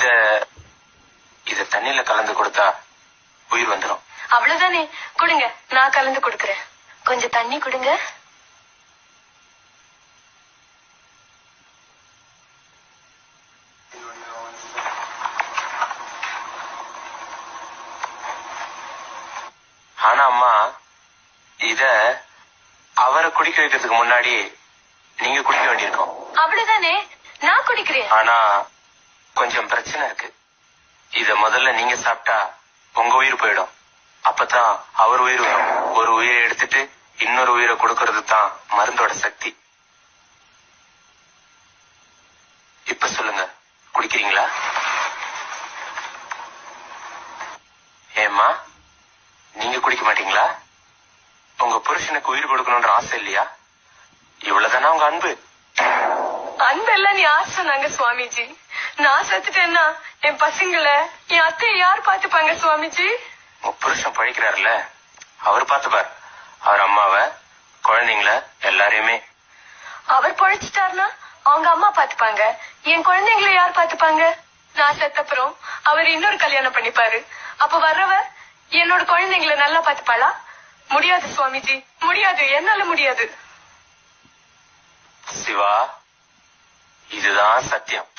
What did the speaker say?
இத இத தண்ணியில கலந்து கொடுத்தா உயிர் வந்துடும் அவ்வளவுதானே? கொடுங்க நான் கலந்து கொடுக்கறேன். கொஞ்சம் தண்ணி கொடுங்க. ஆனா அம்மா இத அவரை குடிக்க வைக்கிறதுக்கு முன்னாடி நீங்க குடிக்க வேண்டியிருக்கும். அவ்வளவுதானே? நான் குடிக்கிறேன். ஆனா கொஞ்சம் பிரச்சனை இருக்கு. இத முதல்ல நீங்க சாப்பிட்டா உங்க உயிர் போயிடும். அப்பதான் அவர் உயிர் வரும். ஒரு உயிரை எடுத்துட்டு இன்னொரு உயிரை கொடுக்கறது தான் மருந்தோட சக்தி. இப்ப சொல்லுங்க. குடிக்கிறீங்களா? ஏம்மா நீங்க குடிக்க மாட்டீங்களா? உங்க புருஷனுக்கு உயிர் கொடுக்கணும்ன்ற ஆசை இல்லையா? இவ்வளவுதானா உங்க அன்பு? அன்பெல்லாம் யார் சொன்னாங்க சுவாமிஜி. நான் செத்துட்டேன்னா என் பசங்களை என் அத்தையை யார் பாத்துப்பாங்க சுவாமிஜி? உங்க புருஷன் பழிக்கிறாருல அவர் பார்த்துப்பார். அவர் அம்மாவை குழந்தைங்கள எல்லாரையுமே. அவர் பொழைச்சிட்டாருன்னா அவங்க அம்மா பாத்துப்பாங்க என் குழந்தைங்களை யார் பாத்துப்பாங்க நான் செத்தப்புறம் அவர் இன்னொரு கல்யாணம் பண்ணிப்பாரு. அப்ப வர்றவ என்னோட குழந்தைங்களை நல்லா பாத்துப்பாளா முடியாது சுவாமிஜி. முடியாது. என்னால முடியாது. சிவா இதுதான் சத்தியம்